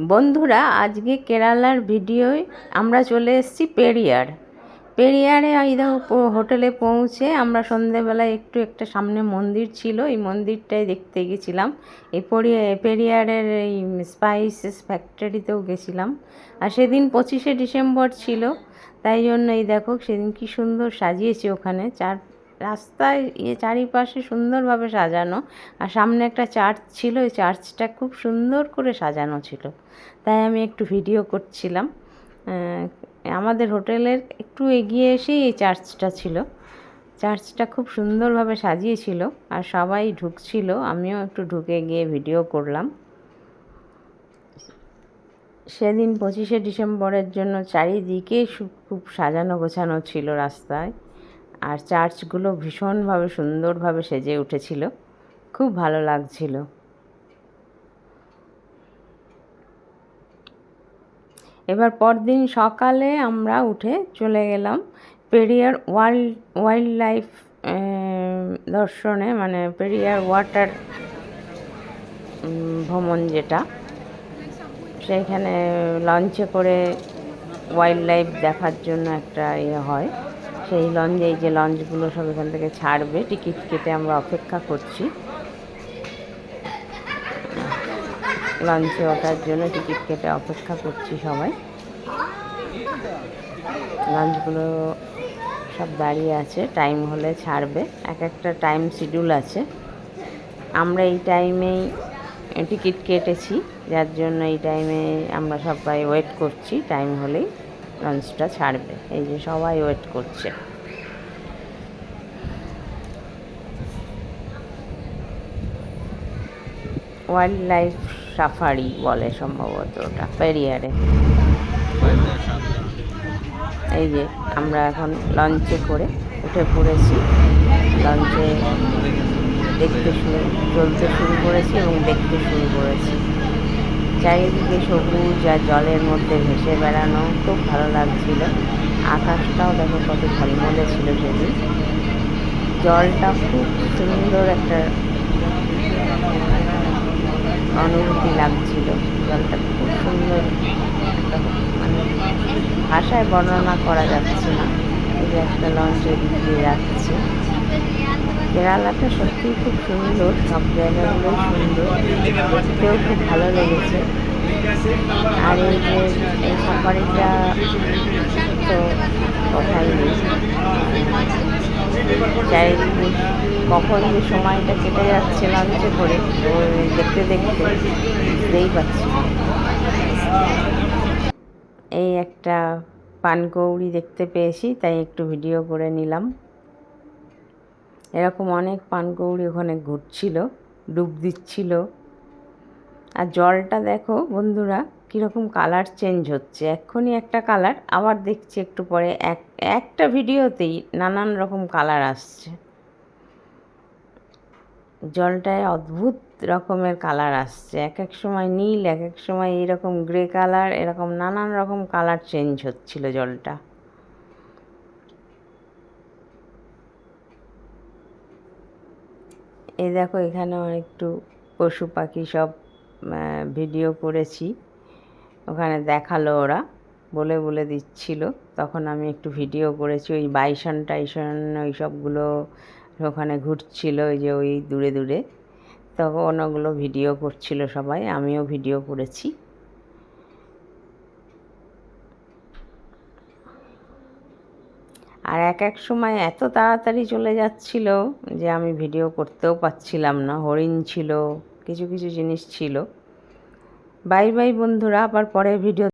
বন্ধুরা, আজকে কেরালার ভিডিওয় আমরা চলে এসেছি পেরিয়ার। পেরিয়ারে এই দেখো হোটেলে পৌঁছে আমরা সন্ধেবেলায় একটু একটা সামনে মন্দির ছিল, এই মন্দিরটাই দেখতে গেছিলাম। এই পরি- পেরিয়ারের এই স্পাইসেস ফ্যাক্টরিতেও গেছিলাম। আর সেদিন পঁচিশে ডিসেম্বর ছিল, তাই জন্য এই দেখো সেদিন কি সুন্দর সাজিয়েছে ওখানে। চার রাস্তায় ইয়ে চারিপাশে সুন্দরভাবে সাজানো। আর সামনে একটা চার্চ ছিল ওই চার্চটা খুব সুন্দর করে সাজানো ছিল। তাই আমি একটু ভিডিও করছিলাম। আমাদের হোটেলের একটু এগিয়ে এসেই এই চার্চটা ছিল। চার্চটা খুব সুন্দরভাবে সাজিয়েছিল আর সবাই ঢুকছিল। আমিও একটু ঢুকে গিয়ে ভিডিও করলাম। সেদিন পঁচিশে ডিসেম্বরের জন্য চারিদিকে খুব সাজানো গোছানো ছিল রাস্তায়। আর চার্চগুলো ভীষণভাবে সুন্দরভাবে সেজে উঠেছিল। খুব ভালো লাগছিল। এবার পরদিন সকালে আমরা উঠে চলে গেলাম পেরিয়ার ওয়াইল্ড ওয়াইল্ড লাইফ দর্শনে মানে পেরিয়ার ওয়াটার ভ্রমণ যেটা। সেইখানে লঞ্চে করে ওয়াইল্ড লাইফ দেখার জন্য একটা ইয়ে হয়। সেই লঞ্চে, এই যে লঞ্চগুলো সব এখান থেকে ছাড়বে। টিকিট কেটে আমরা অপেক্ষা করছি। লঞ্চে ওঠার জন্য টিকিট কেটে অপেক্ষা করছি সবাই। লঞ্চগুলো সব দাঁড়িয়ে আছে। টাইম হলে ছাড়বে। এক একটা টাইম শিডিউল আছে। আমরা এই টাইমেই টিকিট কেটেছি। যার জন্য এই টাইমে আমরা সবাই ওয়েট করছি। টাইম হলেই লঞ্চটা ছাড়বে। এই যে সবাই ওয়েট করছে। ওয়াইল্ড লাইফ সাফারি বলে সম্ভবত ওটা, পেরিয়ারে। এই যে আমরা এখন লঞ্চে করে উঠে পড়েছি। লঞ্চে দেখতে শুরু, চলতে শুরু করেছি এবং দেখতে শুরু করেছি। চারিদিকে সবুজ আর জলের মধ্যে ভেসে বেড়ানো, খুব ভালো লাগছিল। আকাশটাও দেখো কত ঝলমলে ছিল সেদিন। জলটা খুব সুন্দর একটা অনুভূতি লাগছিল। জলটা খুব সুন্দর। মানে ভাষায় বর্ণনা করা যাচ্ছে না। একটা লঞ্চ দিয়ে যাচ্ছে। কেরালাটা সত্যিই খুব সুন্দর, সব জায়গাগুলোই সুন্দর। দেখতেও খুব ভালো লেগেছে। আর এই যে, এই সাফারিটা তো কথাই নেই কখন যে সময়টা কেটে যাচ্ছে লঞ্চে করে দেখতে দেখতে বুঝতেই পারছি এই একটা পানকৌড়ি দেখতে পেয়েছি, তাই একটু ভিডিও করে নিলাম। এরকম অনেক পানকৌড়ি ওখানে ঘুরছিল, ডুব দিচ্ছিল। আর জলটা দেখো বন্ধুরা, কীরকম কালার চেঞ্জ হচ্ছে। এক্ষুনি একটা কালার আবার দেখছি একটু পরে এক, একটা ভিডিওতেই নানান রকম কালার আসছে। জলটায় অদ্ভুত রকমের কালার আসছে। এক এক সময় নীল, এক এক সময় এরকম গ্রে কালার এরকম নানান রকম কালার চেঞ্জ হচ্ছিল জলটা। এই দেখো, এখানে একটু পশু পাখি সব ভিডিও করেছি। ওখানে দেখাল ওরা, বলে বলে দিচ্ছিল। তখন আমি একটু ভিডিও করেছি, ওই বাইসন টাইসন ওই সবগুলো ওখানে ঘুরছিল, ওই যে ওই দূরে দূরে। তখন ওগুলো ভিডিও করছিল সবাই, আমিও ভিডিও করেছি। আর এক এক সময় এত তাড়াতাড়ি চলে যাচ্ছিল যে আমি ভিডিও করতেও পাচ্ছিলাম না। হরিণ ছিল, কিছু কিছু জিনিস ছিল। বাই বাই বন্ধুরা, আবার পরে ভিডিও